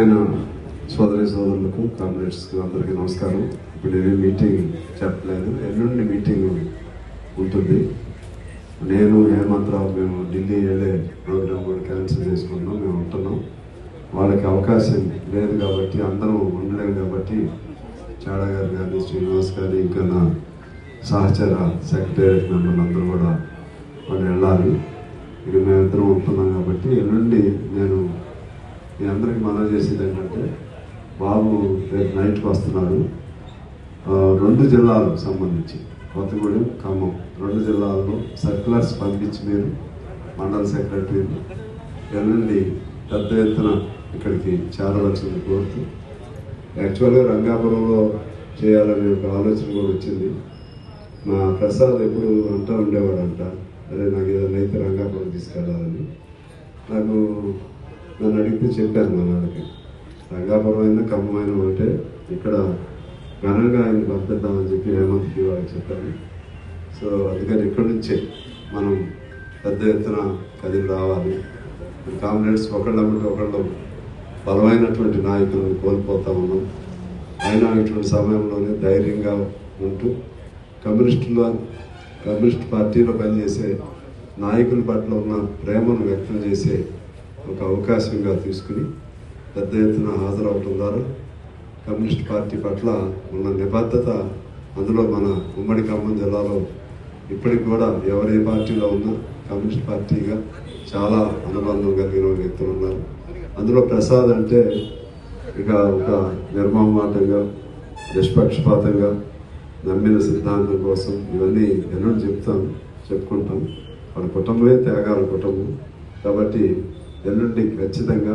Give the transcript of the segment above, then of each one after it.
నేను సోదరి సోదరులకు కామ్రేడ్స్కి అందరికీ నమస్కారం. ఇప్పుడు నేను మీటింగ్ చెప్పలేదు. ఎల్లుండి మీటింగ్ ఉంటుంది. నేను హేమంతరావు మేము ఢిల్లీ వెళ్ళే ప్రోగ్రామ్ కూడా క్యాన్సిల్ చేసుకుంటున్నాం. మేము ఉంటున్నాం. వాళ్ళకి అవకాశం లేదు కాబట్టి అందరం ఉండలేము కాబట్టి చాడా గారు కానీ శ్రీనివాస్ గారు ఇంకా నా సహచర సెక్రటేరియట్ మెంబర్లు అందరూ కూడా వాళ్ళు వెళ్ళాలి. ఇక మేమిద్దరం ఉంటున్నాం కాబట్టి ఎల్లుండి నేను మీ అందరికి మనం చేసేది ఏంటంటే బాబు రేపు నైట్కి వస్తున్నారు రెండు జిల్లాలకు సంబంధించి కొత్తగూడెం ఖమ్మం. రెండు జిల్లాల్లో సర్క్యులర్స్ పంపించి మీరు మండల సెక్రటరీలు ఎల్లుండి పెద్ద ఎత్తున ఇక్కడికి చేరవలసింది కోరుతూ యాక్చువల్గా రంగాపురంలో చేయాలనే ఒక ఆలోచన కూడా వచ్చింది. మా ప్రసాద్ ఎప్పుడు అంటూ ఉండేవాడంట అరే నాకు ఏదైనా అయితే రంగాపురం తీసుకెళ్ళాలని. నాకు నన్ను అడిగితే చెప్పాను మా నాన్నకి. రంగాపురం అయినా ఖమ్మం అయినా ఒకటే. ఇక్కడ ఘనంగా ఆయన పంపిద్దామని చెప్పి హేమంత్కి వాళ్ళకి చెప్పాను. సో అందుకని ఇక్కడి నుంచే మనం పెద్ద ఎత్తున కదిలి రావాలి. కామ్రేడ్స్ ఒకళ్ళమ్మటి ఒకళ్ళు బలమైనటువంటి నాయకులను కోల్పోతా ఉన్నాం. అయినా ఇటువంటి సమయంలోనే ధైర్యంగా ఉంటూ కమ్యూనిస్టుల కమ్యూనిస్ట్ పార్టీలో పనిచేసే నాయకుల పట్ల ఉన్న ప్రేమను వ్యక్తం చేసే ఒక అవకాశంగా తీసుకుని పెద్ద ఎత్తున హాజరవటం ద్వారా కమ్యూనిస్ట్ పార్టీ పట్ల ఉన్న నిబద్ధత అందులో మన ఉమ్మడి ఖమ్మం జిల్లాలో ఇప్పటికి కూడా ఎవరే పార్టీలో ఉన్నా కమ్యూనిస్ట్ పార్టీగా చాలా అనుబంధం కలిగిన వ్యక్తులు ఉన్నారు. అందులో ప్రసాద్ అంటే ఇక ఒక నిర్మమాటంగా నిష్పక్షపాతంగా నమ్మిన సిద్ధాంతం కోసం ఇవన్నీ ఎన్నో చెప్తాం చెప్పుకుంటాం. వాళ్ళ కుటుంబమే త్యాగాల కుటుంబం. కాబట్టి ఎల్లుండి ఖచ్చితంగా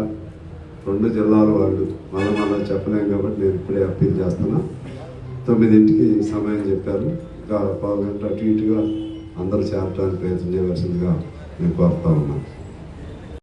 రెండు జిల్లాల వాళ్ళు మళ్ళా మళ్ళా చెప్పలేం కాబట్టి నేను ఇప్పుడే అప్పీల్ చేస్తున్నా. తొమ్మిదింటికి సమయం చెప్పారు. ఇంకా పావు గంట అటు ఇటుగా అందరూ చేరటానికి ప్రయత్నం చేయవలసిందిగా నేను కోరుతా ఉన్నాను.